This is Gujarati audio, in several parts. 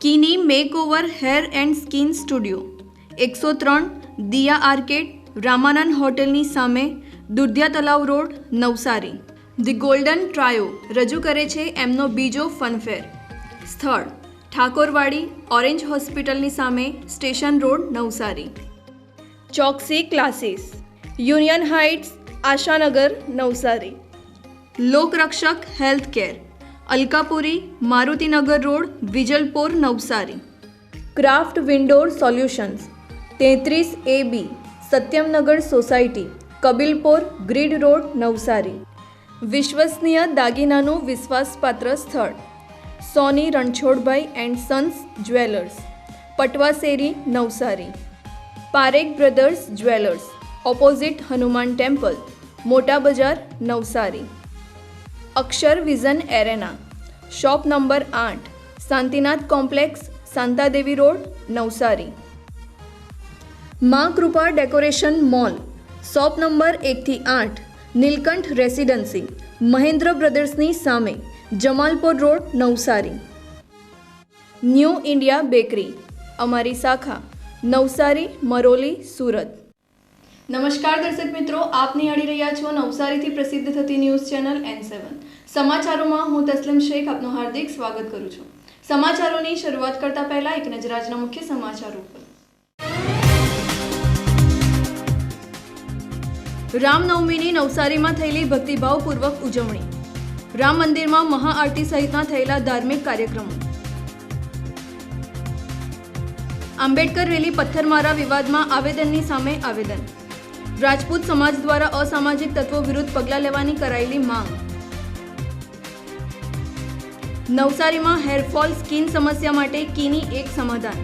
Kini makeover hair and skin studio, એકસો ત્રણ, દિયા આર્કેડ, રામાનંદ હોટેલની સામે Dudhiya Talav road, Navsari. The golden trio રજૂ કરે છે એમનો બીજો ફનફેર. સ્થળ, ઠાકોરવાડી, ઓરેન્જ હોસ્પિટલની સામે, station road, Navsari. Choksi classes, union heights, Ashanagar, Navsari. Lokrakshak health care Alkapuri, Marutinagar road, Vijalpor, Navsari. Craft windor solutions, તેત્રીસ A B Satyamnagar society, Kabilpor, grid road, Navsari. વિશ્વસનીય દાગીનાનું વિશ્વાસપાત્ર સ્થળ, Soni Ranchhodbhai and sons jewellers Patvaseri Navsari. Parekh brothers jewellers, opposite Hanuman temple, Mota Bazaar, Navsari. Akshar vision arena. Shop number આઠ, Shantinath complex Shantadevi road, Navsari. Maa Krupa decoration mall, shop number એકથી આઠ, નીલકંઠ રેસિડન્સી, મહેન્દ્ર બ્રદર્સની સામે, Jamalpur road, Navsari. New India bakery, અમારી શાખા, નવસારી, મરોલી, સુરત. નમસ્કાર દર્શક મિત્રો આપ નિહાળી રહ્યા છો નવસારીથી પ્રસિદ્ધ થતી ન્યૂઝ ચેનલ એન સેવન. સમાચારોમાં હું તસ્લીમ શેખ આપનું હાર્દિક સ્વાગત કરું છું. સમાચારોની શરૂઆત કરતા પહેલા એક નજર આજના મુખ્ય સમાચારો પર રામનવમીની નવસારીમાં થયેલી ભક્તિભાવપૂર્વક ઉજવણી. રામ મંદિરમાં મહાઆરતી સહિતના થયેલા ધાર્મિક કાર્યક્રમો. આંબેડકર રેલી પથ્થરમારા વિવાદમાં આવેદનની સામે આવેદન. રાજપૂત સમાજ દ્વારા અસામાજિક તત્વો વિરુદ્ધ પગલાં લેવાની કરાયેલી માંગ. નવસારીમાં હેરફોલ સ્કિન સમસ્યા માટે કીની એક સમાધાન.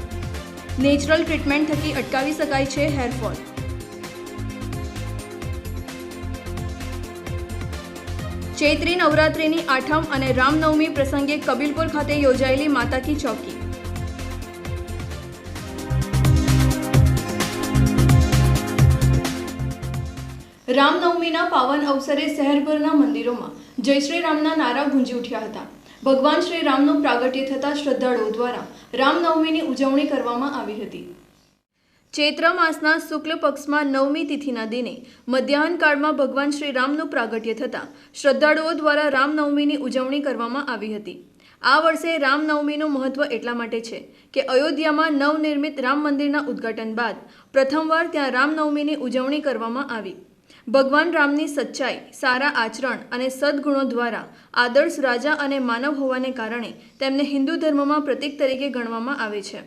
નેચરલ ટ્રીટમેન્ટ થકી અટકાવી શકાય છે હેરફોલ ચૈત્રી નવરાત્રિની આઠમ અને રામનવમી પ્રસંગે કબીલપુર ખાતે યોજાયેલી માતા કી ચોકી. રામનવમીના પાવન અવસરે શહેરભરના મંદિરોમાં જય શ્રી રામના નારા ગુંજી ઉઠ્યા હતા. ભગવાન શ્રી રામનું પ્રાગટ્ય થતા શ્રદ્ધાળુઓ દ્વારા રામનવમીની ઉજવણી કરવામાં આવી હતી. ચૈત્ર માસના શુક્લ પક્ષમાં નવમી તિથિના દિને મધ્યાહન કાળમાં ભગવાન શ્રી રામનું પ્રાગટ્ય થતાં શ્રદ્ધાળુઓ દ્વારા રામનવમીની ઉજવણી કરવામાં આવી હતી. આ વર્ષે રામનવમીનું મહત્વ એટલા માટે છે કે અયોધ્યામાં નવનિર્મિત રામ મંદિરના ઉદ્ઘાટન બાદ પ્રથમવાર ત્યાં રામનવમીની ઉજવણી કરવામાં આવી. ભગવાન રામની સચ્ચાઈ, સારા આચરણ અને સદ્ગુણો દ્વારા આદર્શ રાજા અને માનવ હોવાને કારણે તેમને હિન્દુ ધર્મમાં પ્રતીક તરીકે ગણવામાં આવે છે.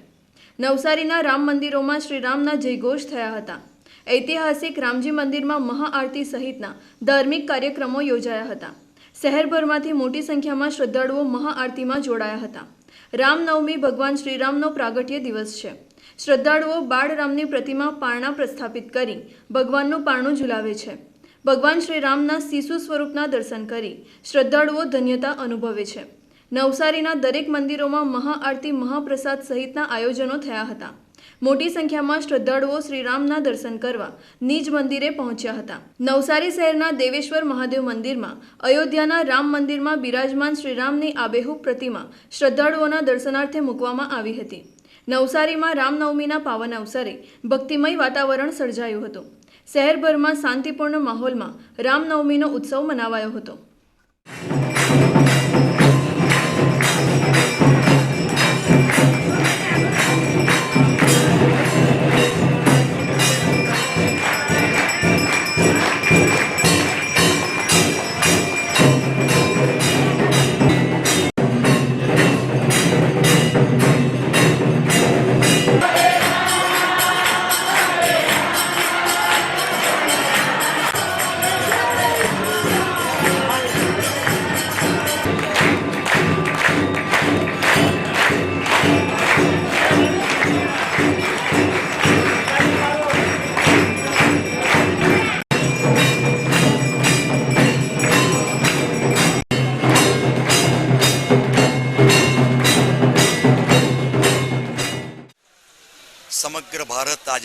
નવસારીના રામ મંદિરોમાં શ્રી રામના જયઘોષ થયા હતા. ઐતિહાસિક રામજી મંદિરમાં મહાઆરતી સહિતના ધાર્મિક કાર્યક્રમો યોજાયા હતા. શહેરભરમાંથી મોટી સંખ્યામાં શ્રદ્ધાળુઓ મહાઆરતીમાં જોડાયા હતા. રામનવમી ભગવાન શ્રીરામનો પ્રાગટ્ય દિવસ છે. શ્રદ્ધાળુઓ બાળરામની પ્રતિમા પારણા પ્રસ્થાપિત કરી ભગવાનનું પારણું ઝુલાવે છે. ભગવાન શ્રી રામના શિશુ સ્વરૂપના દર્શન કરી શ્રદ્ધાળુઓ ધન્યતા અનુભવે છે. નવસારીના દરેક મંદિરોમાં મહાઆરતી મહાપ્રસાદ સહિતના આયોજનો થયા હતા. મોટી સંખ્યામાં શ્રદ્ધાળુઓ શ્રીરામના દર્શન કરવા નિજ મંદિરે પહોંચ્યા હતા. નવસારી શહેરના દેવેશ્વર મહાદેવ મંદિરમાં, અયોધ્યાના રામ મંદિરમાં બિરાજમાન શ્રીરામની આબેહૂબ પ્રતિમા શ્રદ્ધાળુઓના દર્શનાર્થે મૂકવામાં આવી હતી. નવસારીમાં રામનવમીના પાવન અવસરે ભક્તિમય વાતાવરણ સર્જાયું હતું. શહેરભરમાં શાંતિપૂર્ણ માહોલમાં રામનવમીનો ઉત્સવ મનાવાયો હતો.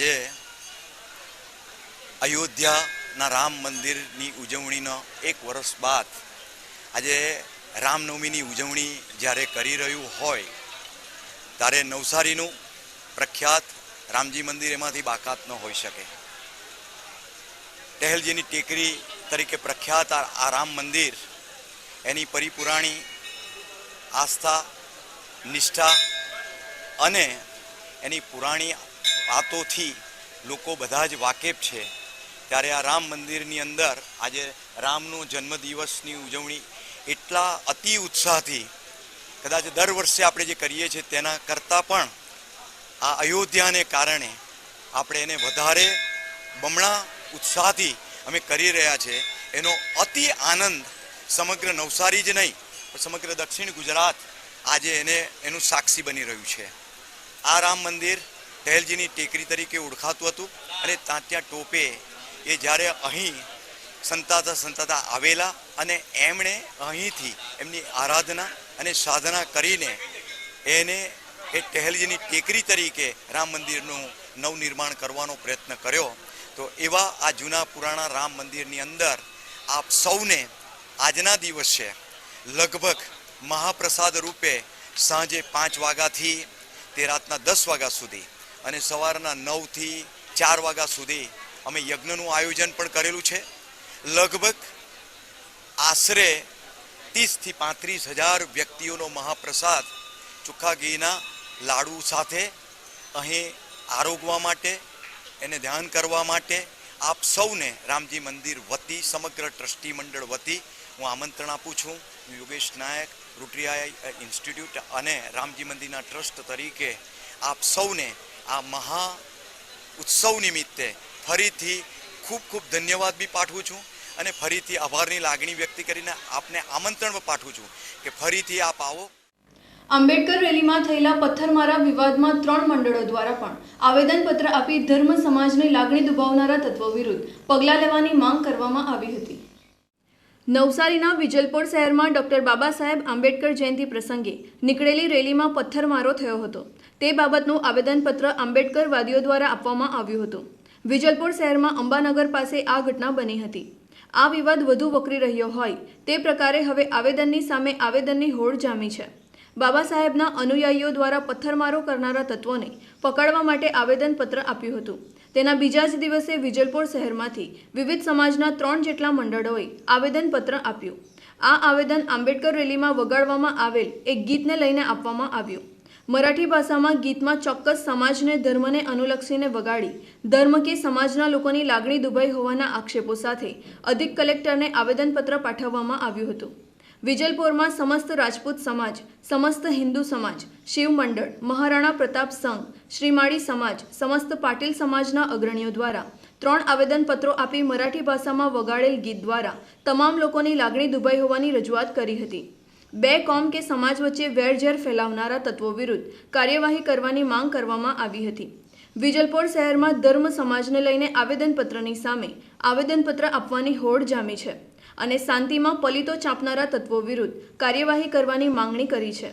આજે અયોધ્યાના રામ મંદિરની ઉજવણીનો એક વર્ષ બાદ આજે રામનવમીની ઉજવણી જ્યારે કરી રહ્યું હોય, ત્યારે નવસારીનું પ્રખ્યાત રામજી મંદિર એમાંથી બાકાત ન હોઈ શકે. ટહેલજીની ટેકરી તરીકે પ્રખ્યાત આ રામ મંદિર એની પરિપુરાણી આસ્થા, નિષ્ઠા અને એની પુરાણી વાતોથી લોકો બધા જ વાકેફ છે. ત્યારે આ રામ મંદિરની અંદર આજે રામનો જન્મદિવસની ઉજવણી એટલા અતિ ઉત્સાહથી, કદાચ દર વર્ષે આપણે જે કરીએ છીએ તેના કરતાં પણ આ અયોધ્યાને કારણે આપણે એને વધારે બમણા ઉત્સાહથી અમે કરી રહ્યા છે. એનો અતિ આનંદ સમગ્ર નવસારી જ નહીં, પણ સમગ્ર દક્ષિણ ગુજરાત આજે એને એનું સાક્ષી બની રહ્યું છે. આ રામ મંદિર ટહેલજીની ટેકરી તરીકે ઓળખાતું હતું અને ત્યાં ત્યાં ટોપે એ જ્યારે અહીં સંતાતા સંતાતા આવેલા અને એમણે અહીંથી એમની આરાધના અને સાધના કરીને એને એ ટહેલજીની ટેકરી તરીકે રામ મંદિરનું નવનિર્માણ કરવાનો પ્રયત્ન કર્યો. તો એવા આ જૂના પુરાણા રામ મંદિરની અંદર આપ સૌને આજના દિવસે લગભગ મહાપ્રસાદ રૂપે સાંજે પાંચ વાગ્યાથી તે રાતના દસ વાગ્યા સુધી અને સવારના નવથી ચાર વાગ્યા સુધી અમે યજ્ઞનું આયોજન પણ કરેલું છે. લગભગ આશરે ત્રીસથી પાંત્રીસ હજાર વ્યક્તિઓનો મહાપ્રસાદ ચોખ્ખા ઘીના લાડુ સાથે અહીં આરોગવા માટે, એને ધ્યાન કરવા માટે આપ સૌને રામજી મંદિર વતી, સમગ્ર ટ્રસ્ટી મંડળ વતી હું આમંત્રણ આપું છું. હું યોગેશ નાયક રૂટ્રિયા ઇન્સ્ટિટ્યૂટ અને રામજી મંદિરના ટ્રસ્ટ તરીકે આપ સૌને આ મહા ઉત્સવ નિમિત્તે ફરીથી ખૂબ ખૂબ ધન્યવાદ બી પાઠવું છું અને ફરીથી આભારની લાગણી વ્યક્ત કરીને આપને આમંત્રણ પણ પાઠવું છું કે ફરીથી આપ આવો. આંબેડકર રેલીમાં થયેલા પથ્થરમારા વિવાદમાં ત્રણ મંડળો દ્વારા પણ આવેદનપત્ર આપી ધર્મ સમાજની લાગણી દુભાવનારા તત્વો વિરુદ્ધ પગલાં લેવાની માંગ કરવામાં આવી હતી. નવસારીના વિજલપોર શહેરમાં ડોક્ટર બાબા સાહેબ આંબેડકર જયંતિ પ્રસંગે નીકળેલી રેલીમાં પથ્થરમારો થયો હતો. તે બાબતનું આવેદનપત્ર આંબેડકરવાદીઓ દ્વારા આપવામાં આવ્યું હતું. વિજલપોર શહેરમાં અંબાનગર પાસે આ ઘટના બની હતી. આ વિવાદ વધુ વકરી રહ્યો હોય તે પ્રકારે હવે આવેદનની સામે આવેદનની હોડ જામી છે. બાબા સાહેબના અનુયાયીઓ દ્વારા પથ્થરમારો કરનારા તત્વોને પકડવા માટે આવેદનપત્ર આપ્યું હતું. તેના બીજા જ દિવસે વિજલપોર શહેરમાંથી વિવિધ સમાજના ત્રણ જેટલા મંડળોએ આવેદનપત્ર આપ્યું. આ આવેદન આંબેડકર રેલીમાં વગાડવામાં આવેલ એક ગીતને લઈને આપવામાં આવ્યું. મરાઠી ભાષામાં ગીતમાં ચોક્કસ સમાજને, ધર્મને અનુલક્ષીને વગાડી, ધર્મ કે સમાજના લોકોની લાગણી દુભાઈ હોવાના આક્ષેપો સાથે અધિક કલેક્ટરને આવેદનપત્ર પાઠવવામાં આવ્યું હતું. વિજલપોરમાં સમસ્ત રાજપૂત સમાજ, સમસ્ત હિન્દુ સમાજ, શિવ મંડળ, મહારાણા પ્રતાપ સંઘ, શ્રીમાળી સમાજ, સમસ્ત પાટીલ સમાજના અગ્રણીઓ દ્વારા ત્રણ આવેદનપત્રો આપી મરાઠી ભાષામાં વગાડેલ ગીત દ્વારા તમામ લોકોની લાગણી દુભાઈ હોવાની રજૂઆત કરી હતી. બે કોમ કે સમાજ વચ્ચે વેરઝેર ફેલાવનારા તત્વો વિરુદ્ધ કાર્યવાહી કરવાની માંગ કરવામાં આવી હતી. વિજલપોર શહેરમાં ધર્મ સમાજને લઈને આવેદનપત્રની સામે આવેદનપત્ર આપવાની હોડ જામી છે. અને શાંતિમાં પલિતો ચાંપનારા તત્વો વિરુદ્ધ કાર્યવાહી કરવાની માંગણી કરી છે.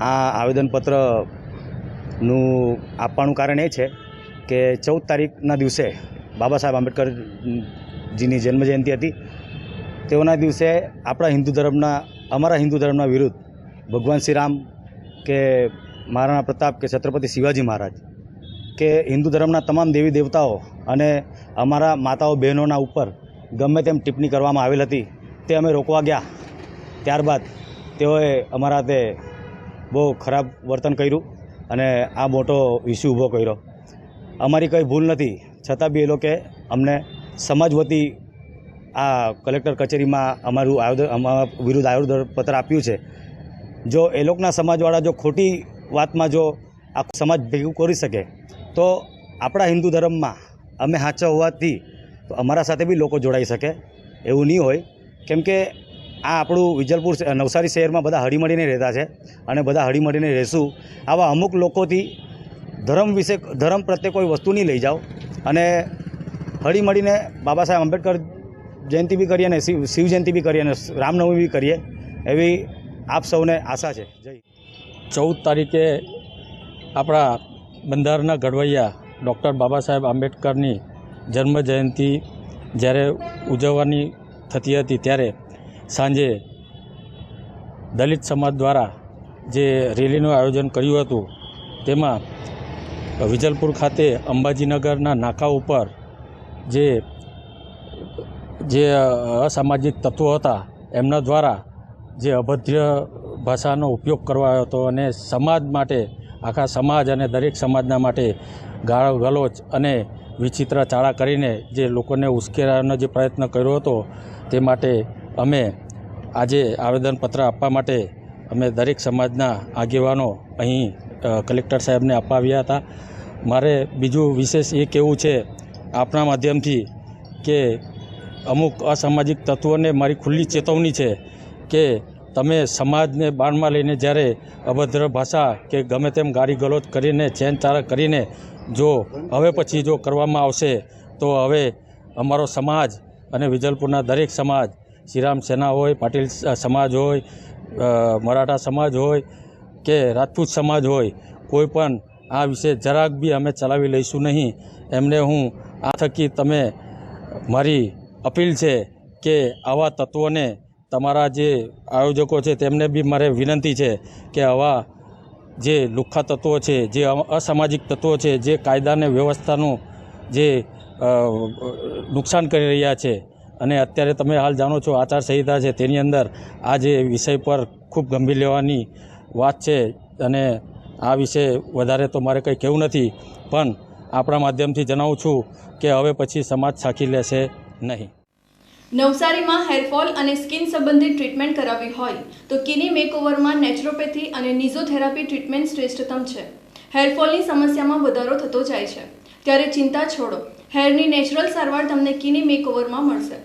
આ આવેદનપત્રનું આપવાનું કારણ એ છે કે ચૌદ તારીખના દિવસે બાબા સાહેબ આંબેડકરજીની જન્મજયંતિ હતી. તેઓના દિવસે આપણા હિન્દુ ધર્મના, અમારા હિન્દુ ધર્મના વિરુદ્ધ ભગવાન શ્રી રામ કે મહારાણા પ્રતાપ કે છત્રપતિ શિવાજી મહારાજ કે હિન્દુ ધર્મના તમામ દેવી દેવતાઓ અને અમારા માતાઓ બહેનોના ઉપર ગમે તેમ ટિપ્પણી કરવામાં આવેલ હતી, તે અમે રોકવા ગયા. ત્યારબાદ તેઓએ અમારા તે બહુ ખરાબ વર્તન કર્યું અને આ મોટો ઇસ્યુ ઊભો કર્યો. અમારી કંઈ ભૂલ નથી, છતાં બી એ લોકોએ અમને સમાજ વતી આ કલેક્ટર કચેરીમાં અમારું આવેદન અમારા વિરુદ્ધ પત્ર આપ્યું છે. જો એ લોકોના સમાજવાળા જો ખોટી વાતમાં જો આ સમાજ ભેગું કરી શકે, તો આપણા હિન્દુ ધર્મમાં અમે સાચા હોવાથી અમારા સાથે બી લોકો જોડાઈ શકે, એવું નહીં હોય. કેમ કે આ આપણું વિજલપુર નવસારી શહેરમાં બધા હળીમળીને રહેતા છે અને બધા હળીમળીને રહેશું. આવા અમુક લોકોથી ધર્મ વિશે, ધર્મ પ્રત્યે કોઈ વસ્તુ નહીં લઈ જાઓ. અને હળીમળીને બાબા સાહેબ આંબેડકર જયંતિ બી કરીએ અને શિવ શિવ જયંતિ બી કરીએ અને રામનવમી બી કરીએ, એવી આપ સૌને આશા છે. જય ચૌદ તારીખે આપણા બંધારણના ઘડવૈયા ડૉક્ટર બાબા સાહેબ આંબેડકરની જન્મ જયંતિ જ્યારે ઉજવવાની થતી હતી ત્યારે સાંજે દલિત સમાજ દ્વારા જે રેલીનું આયોજન કર્યું હતું, તેમાં વિજલપુર ખાતે અંબાજીનગરના નાકા ઉપર જે જે અસામાજિક તત્વો હતા, એમના દ્વારા જે અભદ્ર ભાષાનો ઉપયોગ કરવાયો હતો અને સમાજ માટે, આખા સમાજ અને દરેક સમાજના માટે ગાળો ગલોચ અને વિચિત્ર ચાળા કરીને જે લોકોને ઉશ્કેરવાનો જે પ્રયત્ન કર્યો હતો, તે માટે અમે આજે આવેદનપત્ર આપવા માટે અમે દરેક સમાજના આગેવાનો અહીં કલેક્ટર સાહેબને અપાવ્યા હતા. મારે બીજું વિશેષ એ કહેવું છે આપણા માધ્યમથી કે અમુક અસામાજિક તત્વોને મારી ખુલ્લી ચેતવણી છે કે તમે સમાજને બાણમાં લઈને જ્યારે અભદ્ર ભાષા કે ગમે તેમ ગાળી ગલોચ કરીને ચેનચારા કરીને જો હવે પછી જો કરવામાં આવશે, તો હવે અમારો સમાજ અને વિજલપુરના દરેક સમાજ, શ્રીરામ સેના હોય, પાટીલ સમાજ હોય મરાઠા સમાજ હોય કે રાજપૂત સમાજ હોય, કોઈ પણ આ વિશે જરાક બી અમે ચલાવી લઈશું નહીં. એમને હું આ થકી તમે મારી અપીલ છે કે આવા તત્વોને તમારા જે આયોજકો છે તેમને બી મારે વિનંતી છે કે આવા જે લુખ્ખા તત્વો છે, જે અસામાજિક તત્વો છે, જે કાયદાને વ્યવસ્થાનું જે નુકસાન કરી રહ્યા છે. અને અત્યારે તમે હાલ જાણો છો આચારસંહિતા છે, તેની અંદર આ જે વિષય પર ખૂબ ગંભીર લેવાની વાત છે. અને આ વિશે વધારે તો મારે કંઈ કહેવું નથી, પણ આપણા માધ્યમથી જણાવું છું કે હવે પછી સમાજ સાખી લેશે નહીં. નવસારીમાં હેરફોલ અને સ્કિન સંબંધિત ટ્રીટમેન્ટ કરાવી હોય તો કિની મેકઓવરમાં નેચરોપેથી અને નિઝોથેરાપી ટ્રીટમેન્ટ શ્રેષ્ઠતમ છે. હેરફોલની સમસ્યામાં વધારો થતો જાય છે. ત્યારે ચિંતા છોડો. હેરની નેચરલ સારવાર તમને કિની મેકઓવરમાં મળશે.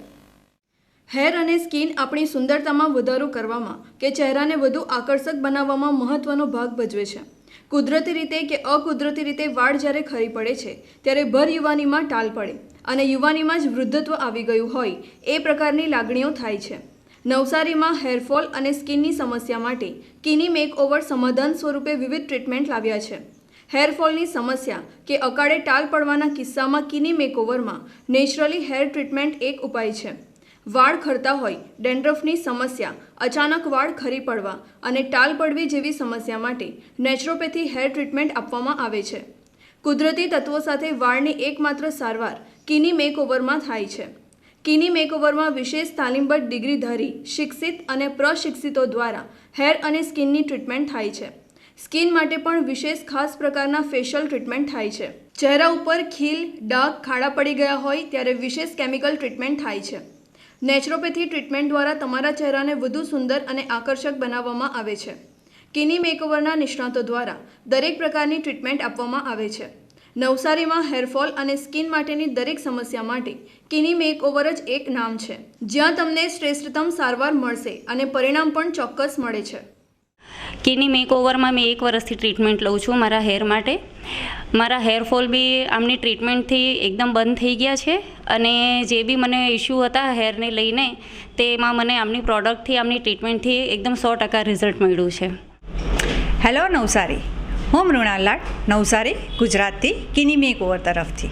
હેર અને સ્કિન આપણી સુંદરતામાં વધારો કરવામાં કે ચહેરાને વધુ આકર્ષક બનાવવામાં મહત્વનો ભાગ ભજવે છે. કુદરતી રીતે કે અકુદરતી રીતે વાળ જ્યારે ખરી પડે છે, ત્યારે ભર યુવાનીમાં ટાલ પડે. અને યુવાનીમાં જ વૃદ્ધત્વ આવી ગયું હોય એ પ્રકારની લાગણીઓ થાય છે. નવસારીમાં હેરફોલ અને સ્કિનની સમસ્યા માટે કિની મેકઓવર સમાધાન સ્વરૂપે વિવિધ ટ્રીટમેન્ટ લાવ્યા છે. હેરફોલની સમસ્યા કે અકાળે ટાલ પડવાના કિસ્સામાં કિની મેકઓવરમાં નેચરલી હેર ટ્રીટમેન્ટ એક ઉપાય છે. વાળ ખરતા હોય, ડેન્ડ્રફની સમસ્યા, અચાનક વાળ ખરી પડવા અને ટાલ પડવી જેવી સમસ્યા માટે નેચરોપેથી હેર ટ્રીટમેન્ટ આપવામાં આવે છે. કુદરતી તત્વો સાથે વાળની એકમાત્ર સારવાર કિની મેકઓવરમાં થાય છે. કિની મેકઓવરમાં વિશેષ તાલીમબદ્ધ ડિગ્રીધારી શિક્ષિત અને પ્રશિક્ષિતો દ્વારા હેર અને સ્કિનની ટ્રીટમેન્ટ થાય છે. સ્કિન માટે પણ વિશેષ ખાસ પ્રકારના ફેશિયલ ટ્રીટમેન્ટ થાય છે. ચહેરા ઉપર ખીલ, ડાઘ, ખાડા પડી ગયા હોય ત્યારે વિશેષ કેમિકલ ટ્રીટમેન્ટ થાય છે. નેચરોપેથી ટ્રીટમેન્ટ દ્વારા તમારા ચહેરાને વધુ સુંદર અને આકર્ષક બનાવવામાં આવે છે. કિની મેકઓવરના નિષ્ણાતો દ્વારા દરેક પ્રકારની ટ્રીટમેન્ટ આપવામાં આવે છે. નવસારીમાં હેરફોલ અને સ્કિન માટેની દરેક સમસ્યા માટે કિની મેકઓવર જ એક નામ છે. જ્યાં તમને શ્રેષ્ઠતમ સારવાર મળશે અને પરિણામ પણ ચોક્કસ મળે છે. કિની મેકઓવરમાં મેં એક વર્ષથી ટ્રીટમેન્ટ લઉં છું મારા હેર માટે. મારા હેરફોલ બી આમની ટ્રીટમેન્ટથી એકદમ બંધ થઈ ગયા છે અને જે બી મને ઇશ્યુ હતા હેરને લઈને તેમાં મને આમની પ્રોડક્ટથી આમની ટ્રીટમેન્ટથી એકદમ સો ટકા રિઝલ્ટ મળ્યું છે. હેલો નવસારી. હું મૃણાલ લાડ, નવસારી, ગુજરાતથી કિની મેક ઓવર તરફથી.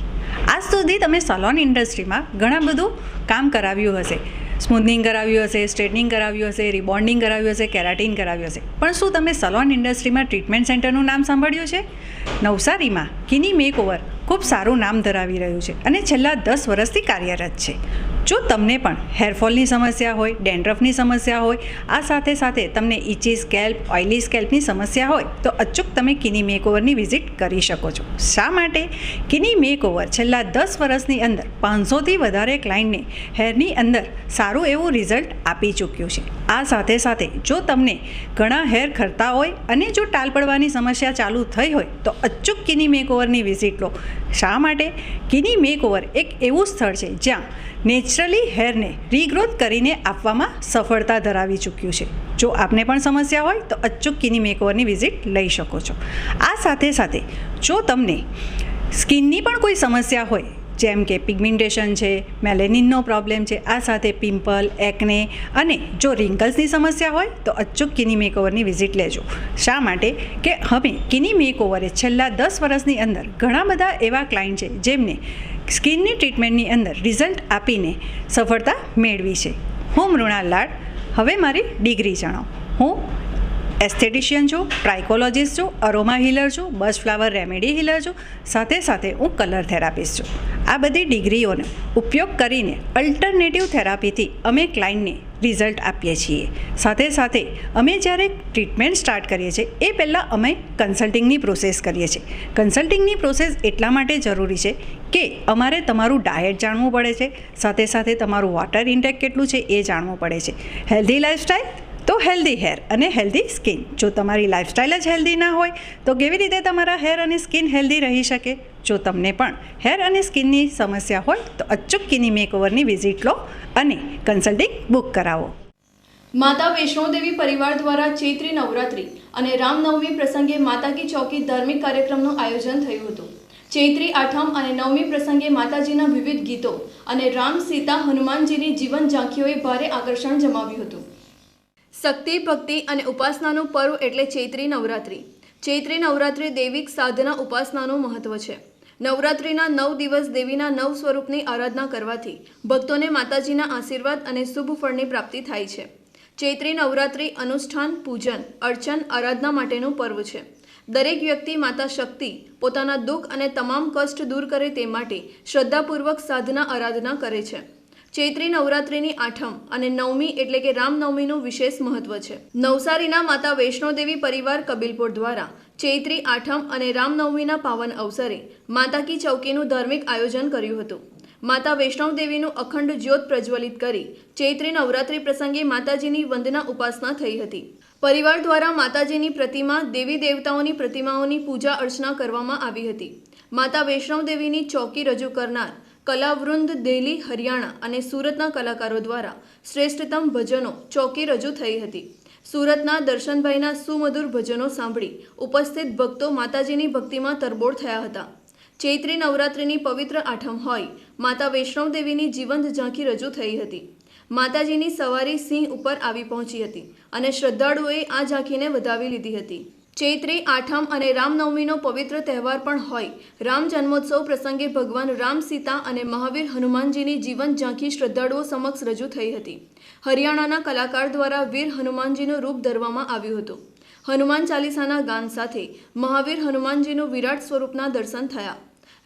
આજ સુધી તમે સલોન ઇન્ડસ્ટ્રીમાં ઘણા બધું કામ કરાવ્યું હશે. સ્મૂથનિંગ કરાવ્યું હશે સ્ટ્રેટનિંગ કરાવ્યું હશે રિબોન્ડિંગ કરાવ્યું હશે કેરાટીન કરાવ્યું હશે. પણ શું તમે સલોન ઇન્ડસ્ટ્રીમાં ટ્રીટમેન્ટ સેન્ટરનું નામ સાંભળ્યું છે? નવસારીમાં કિની મેક ઓવર ખૂબ સારું નામ ધરાવી રહ્યું છે અને છેલ્લા દસ વર્ષથી કાર્યરત છે. જો તમને પણ હેરફોલની સમસ્યા હોય, ડેન્ડ્રફની સમસ્યા હોય, આ સાથે સાથે તમને ઇચી સ્કેલ્પ, ઓઇલી સ્કેલ્પની સમસ્યા હોય, તો અચૂક તમે કિની મેકઓવરની વિઝિટ કરી શકો છો. શા માટે? કિની મેકઓવર છેલ્લા દસ વર્ષની અંદર પાંચસોથી વધારે ક્લાયન્ટને હેરની અંદર સારું એવું રિઝલ્ટ આપી ચૂક્યું છે. આ સાથે સાથે જો તમને ઘણા હેર ખરતા હોય અને જો ટાલ પડવાની સમસ્યા ચાલુ થઈ હોય, તો અચૂક કિની મેકઓવરની વિઝિટ લો શા માટે? કિની મેકઓવર એક એવું સ્થળ છે જ્યાં નેચરલી હેરને રીગ્રોથ કરીને આપવામાં સફળતા ધરાવી ચૂક્યું છે. જો આપને પણ સમસ્યા હોય તો અચૂક કિની મેકઓવરની વિઝિટ લઈ શકો છો. આ સાથે સાથે જો તમને સ્કિનની પણ કોઈ સમસ્યા હોય જેમ કે પિગમેન્ટેશન છે, મેલેનિનનો પ્રોબ્લેમ છે, આ સાથે પિમ્પલ, એકને અને જો રિંકલ્સની સમસ્યા હોય તો અચૂક કિની મેકઓવરની વિઝિટ લેજો. શા માટે? કે હવે કિની મેકઓવરે છેલ્લા દસ વર્ષની અંદર ઘણા બધા એવા ક્લાયન્ટ છે જેમને સ્કિનની ટ્રીટમેન્ટની અંદર રિઝલ્ટ આપીને સફળતા મેળવી છે. હું મૃણાલ લાડ, હવે મારી ડિગ્રી જણાવ. હું એસ્થેટિશિયન છું ટ્રાઇકોલોજીસ્ટ છું, અરોમા હીલર છું, બસ ફ્લાવર રેમેડી હીલર છું, સાથે સાથે હું કલર થેરાપિસ્ટ છું. આ બધી ડિગ્રીઓનો ઉપયોગ કરીને અલ્ટરનેટિવ થેરાપીથી અમે ક્લાયન્ટને રિઝલ્ટ આપીએ છીએ. સાથે સાથે અમે જ્યારે ટ્રીટમેન્ટ સ્ટાર્ટ કરીએ છીએ, એ પહેલાં અમે કન્સલ્ટિંગની પ્રોસેસ કરીએ છીએ. કન્સલ્ટિંગની પ્રોસેસ એટલા માટે જરૂરી છે કે અમારે તમારું ડાયટ જાણવું પડે છે, સાથે સાથે તમારું વોટર ઇન્ટેક કેટલું છે એ જાણવું પડે છે. હેલ્ધી લાઈફસ્ટાઈલ તો હેલ્ધી હેર અને હેલ્ધી સ્કિન જો તમારી લાઇફસ્ટાઈલ જ હેલ્ધી ના હોય, તો કેવી રીતે તમારા હેર અને સ્કિન હેલ્ધી રહી શકે? જો તમને પણ હેર અને સ્કિનની સમસ્યા હોય, તો અચૂક કિની મેકઓવરની વિઝિટ લો અને કન્સલ્ટિંગ બુક કરાવો. માતા વૈષ્ણોદેવી પરિવાર દ્વારા ચૈત્રી નવરાત્રિ અને રામનવમી પ્રસંગે માતા કી ચોકી ધાર્મિક કાર્યક્રમનું આયોજન થયું હતું. ચૈત્રી આઠમ અને નવમી પ્રસંગે માતાજીના વિવિધ ગીતો અને રામ સીતા હનુમાનજીની જીવન ઝાંખીઓએ ભારે આકર્ષણ જમાવ્યું હતું. શક્તિ, ભક્તિ અને ઉપાસનાનું પર્વ એટલે ચૈત્રી નવરાત્રિ. ચૈત્રી નવરાત્રિ દૈવિક સાધના, ઉપાસનાનું મહત્વ છે. નવરાત્રિના નવ દિવસ દેવીના નવ સ્વરૂપની આરાધના કરવાથી ભક્તોને માતાજીના આશીર્વાદ અને શુભ ફળની પ્રાપ્તિ થાય છે. ચૈત્રી નવરાત્રિ અનુષ્ઠાન, પૂજન, અર્ચન, આરાધના માટેનું પર્વ છે. દરેક વ્યક્તિ માતા શક્તિ, પોતાના દુઃખ અને તમામ કષ્ટ દૂર કરે તે માટે શ્રદ્ધાપૂર્વક સાધના, આરાધના કરે છે. ચૈત્રી નવરાત્રિની આઠમ અને નવમી એટલે કે રામનવમીનું વિશેષ મહત્વ છે. નવસારીના માતા વૈષ્ણોદેવી પરિવાર કબીલપુર દ્વારા ચૈત્રી આઠમ અને રામનવમીના પાવન અવસરે માતા કી ચૌકીનું ધાર્મિક આયોજન કર્યું હતું. માતા વૈષ્ણવદેવીનું અખંડ જ્યોત પ્રજ્વલિત કરી ચૈત્રી નવરાત્રિ પ્રસંગે માતાજીની વંદના ઉપાસના થઈ હતી. પરિવાર દ્વારા માતાજીની પ્રતિમા, દેવી દેવતાઓની પ્રતિમાઓની પૂજા અર્ચના કરવામાં આવી હતી. માતા વૈષ્ણવદેવીની ચોકી રજૂ કરનાર કલાવૃંદ દિલ્હી હરિયાણા અને સુરતના કલાકારો દ્વારા શ્રેષ્ઠતમ ભજનો ચોકી રજૂ થઈ હતી. સુરતના દર્શનભાઈના સુમધુર ભજનો સાંભળી ઉપસ્થિત ભક્તો માતાજીની ભક્તિમાં તરબોળ થયા હતા. ચૈત્રી નવરાત્રિની પવિત્ર આઠમ હોય માતા વૈષ્ણવદેવીની જીવંત ઝાંખી રજૂ થઈ હતી. માતાજીની સવારી સિંહ ઉપર આવી પહોંચી હતી અને શ્રદ્ધાળુઓએ આ ઝાંખીને વધાવી લીધી હતી. ચૈત્રી, આઠમ અને રામનવમીનો પવિત્ર તહેવાર પણ હોય. રામ જન્મોત્સવ પ્રસંગે ભગવાન રામ, સીતા અને મહાવીર હનુમાનજીની જીવન ઝાંખી શ્રદ્ધાળુઓ સમક્ષ રજૂ થઈ હતી. હરિયાણાના કલાકાર દ્વારા વીર હનુમાનજીનું રૂપ ધરવામાં આવ્યું હતું. હનુમાન ચાલીસાના ગાન સાથે મહાવીર હનુમાનજીનું વિરાટ સ્વરૂપના દર્શન થયા.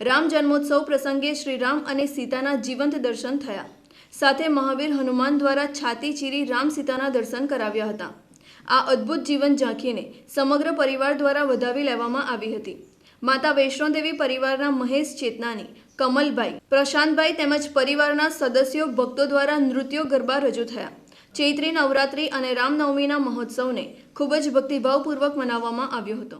રામ જન્મોત્સવ પ્રસંગે શ્રી રામ અને સીતાના જીવંત દર્શન થયા. સાથે મહાવીર હનુમાન દ્વારા છાતી ચીરી રામ, સીતાના દર્શન કરાવ્યા હતા. આ અદ્ભુત જીવન ઝાંખીને સમગ્ર પરિવાર દ્વારા વધાવી લેવામાં આવી હતી. માતા વૈષ્ણોદેવી પરિવારના મહેશ ચેતનાની, કમલભાઈ, પ્રશાંતભાઈ તેમજ પરિવારના સદસ્યો ભક્તો દ્વારા નૃત્યો ગરબા રજૂ થયા. ચૈત્રી નવરાત્રિ અને રામનવમીના મહોત્સવને ખૂબ જ ભક્તિભાવપૂર્વક મનાવવામાં આવ્યો હતો.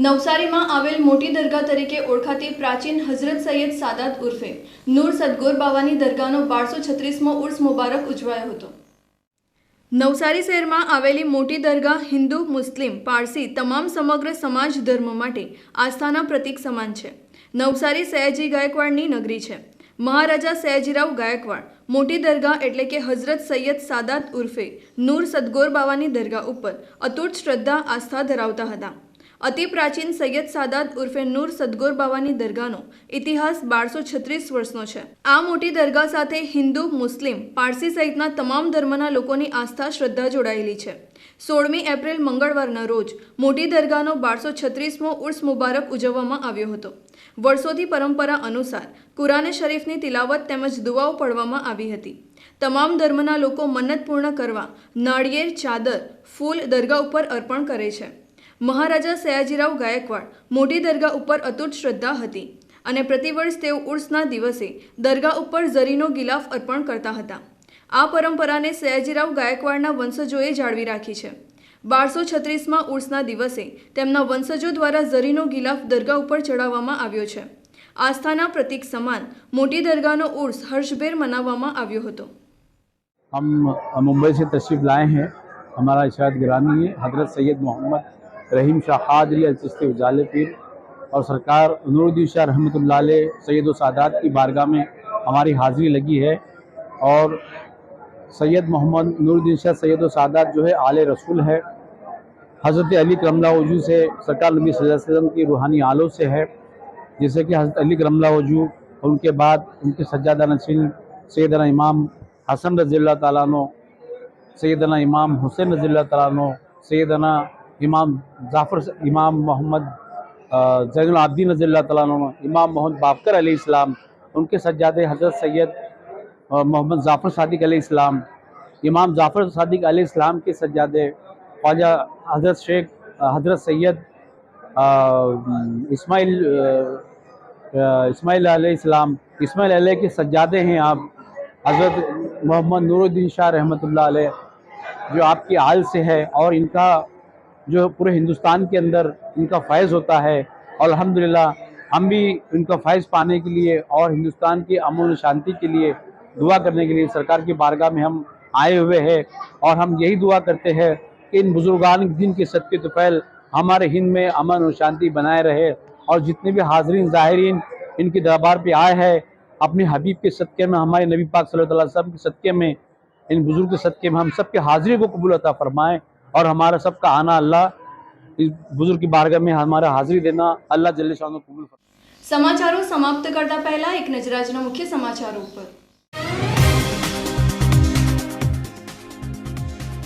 નવસારીમાં આવેલ મોટી દરગાહ તરીકે ઓળખાતી પ્રાચીન હઝરત સૈયદ સાદાત ઉર્ફે નૂર સદગોર બાવાની દરગાહનો બારસો છત્રીસમો ઉર્સ મુબારક ઉજવાયો હતો. નવસારી શહેરમાં આવેલી મોટી દરગાહ હિન્દુ, મુસ્લિમ, પારસી તમામ સમગ્ર સમાજ ધર્મ માટે આસ્થાના પ્રતીક સમાન છે. નવસારી સયાજી ગાયકવાડની નગરી છે. મહારાજા સયાજીરાવ ગાયકવાડ મોટી દરગાહ એટલે કે હઝરત સૈયદ સાદાત ઉર્ફે નૂર સદગોર બાવાની દરગાહ ઉપર અતૂટ શ્રદ્ધા, આસ્થા ધરાવતા હતા. અતિ પ્રાચીન સૈયદ સાદાત ઉર્ફે નૂર સદગોર બાવાની દરગાહનો ઇતિહાસ બારસો છત્રીસ વર્ષનો છે. આ મોટી દરગાહ સાથે હિન્દુ, મુસ્લિમ, પારસી સહિતના તમામ ધર્મના લોકોની આસ્થા, શ્રદ્ધા જોડાયેલી છે. સોળમી એપ્રિલ મંગળવારના રોજ મોટી દરગાહનો બારસો છત્રીસમો ઉર્સ મુબારક ઉજવવામાં આવ્યો હતો. વર્ષોથી પરંપરા અનુસાર કુરાને શરીફની તિલાવત તેમજ દુવાઓ પડવામાં આવી હતી. તમામ ધર્મના લોકો મન્નત પૂર્ણ કરવા નાળિયેર, ચાદર, ફૂલ દરગાહ ઉપર અર્પણ કરે છે. મહારાજા સયાજીરાવ ગાયકવાડ મોટી દરગાહ ઉપર અતૂટ શ્રદ્ધા હતી અને પ્રતિવર્ષ તેઓ ઉર્સના દિવસે દરગાહ ઉપર ઝરીનો ગિલાફ અર્પણ કરતા હતા આ પરંપરાને સયાજીરાવ ગાયકવાડના વંશજોએ જાળવી રાખી છે બારસો છત્રીસમાં ઉર્સના દિવસે તેમના વંશજો દ્વારા ઝરીનો ગિલાફ દરગાહ ઉપર ચડાવવામાં આવ્યો છે આસ્થાના પ્રતીક સમાન મોટી દરગાહનો ઉર્સ હર્ષભેર મનાવવામાં આવ્યો હતો हम मुंबई से तशरीफ़ लाए हैं हमारा इशाद गिरानी है हज़रत सैयद मोहम्मद رحیم شاہ حادری الچشتی اجالے پیر اور سرکار نور الدین شاہ رحمۃ اللہ علیہ سید و سعادات کی بارگاہ میں ہماری حاضری لگی ہے اور سید محمد نورالدین شاہ سید و سعادات جو ہے آل رسول ہے، حضرت علی کرم اللہ وجو سے سرکار نبی صلی اللہ علیہ وسلم کی روحانی آلو سے ہے، جیسے کہ حضرت علی کرم اللہ وجو ان کے بعد ان کے سجادہ نشین سیدنا امام حسن رضی اللہ تعالیٰ عنہ، سیدنا امام حسین رضی اللہ تعالیٰ عنہ، سیدنا امام ظافر امام محمد زین العابدین رضی اللہ تعالیٰ عنہ، امام محمد بابکر علیہ السلام، ان کے سجاد حضرت سید محمد ظافر صادق علیہ السلام، امام ظافر صادق علیہ السلام کے سجاد خواجہ حضرت شیخ حضرت سید اسماعیل اسماعیل علیہ السلام، اسماعیل علیہ کے سجادے ہیں آپ، حضرت محمد نور الدین شاہ رحمۃ اللہ علیہ، جو آپ کی آل سے ہے اور ان کا جو پورے ہندوستان کے اندر ان کا فیض ہوتا ہے، اور الحمدللہ ہم بھی ان کا فیض پانے کے لیے اور ہندوستان کی امن و شانتی کے لیے دعا کرنے کے لیے سرکار کی بارگاہ میں ہم آئے ہوئے ہیں۔ اور ہم یہی دعا کرتے ہیں کہ ان بزرگان دن کے صدقے تو پہل ہمارے ہند میں امن و شانتی بنائے رہے۔ اور جتنے بھی حاضرین، ظاہرین ان کے دربار پہ آئے ہیں، اپنے حبیب کے صدقے میں، ہمارے نبی پاک صلی اللہ علیہ وسلم کے صدقے میں، ان بزرگ کے صدقے میں ہم سب کے حاضری کو قبول عطا فرمائیں۔ और हमारा सबका आना अल्लाह इस बुज़ुर्ग की बारगाह में हमारा हाज़िरी देना अल्लाह जल्ले शाह कबूल फरमाए સમાચારો સમાપ્ત કરતા પહેલા એક નજર આજના મુખ્ય સમાચારો ઉપર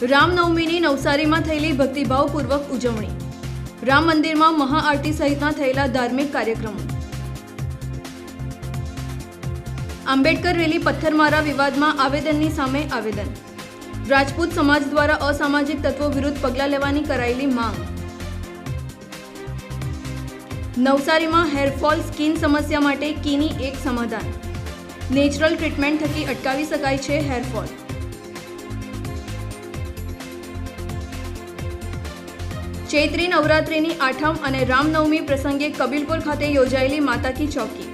રામનવમીની નવસારીમાં થયેલી ભક્તિભાવપૂર્વક ઉજવણી રામ મંદિરમાં મહાઆરતી સહિતના થયેલા ધાર્મિક કાર્યક્રમો આંબેડકર રેલી પથ્થરમારા વિવાદમાં આવેદનની સામે આવેદન રાજપૂત સમાજ દ્વારા અસામાજિક તત્વો વિરુદ્ધ પગલાં લેવાની કરાયેલી માંગ. નવસારીમાં હેરફોલ સ્કિન સમસ્યા માટે કીની એક સમાધાન. નેચરલ ટ્રીટમેન્ટ થકી અટકાવી શકાય છે હેરફોલ. ચૈત્રી નવરાત્રિની આઠમ અને રામનવમી પ્રસંગે કબીલપુર ખાતે યોજાયેલી માતા કી ચોકી.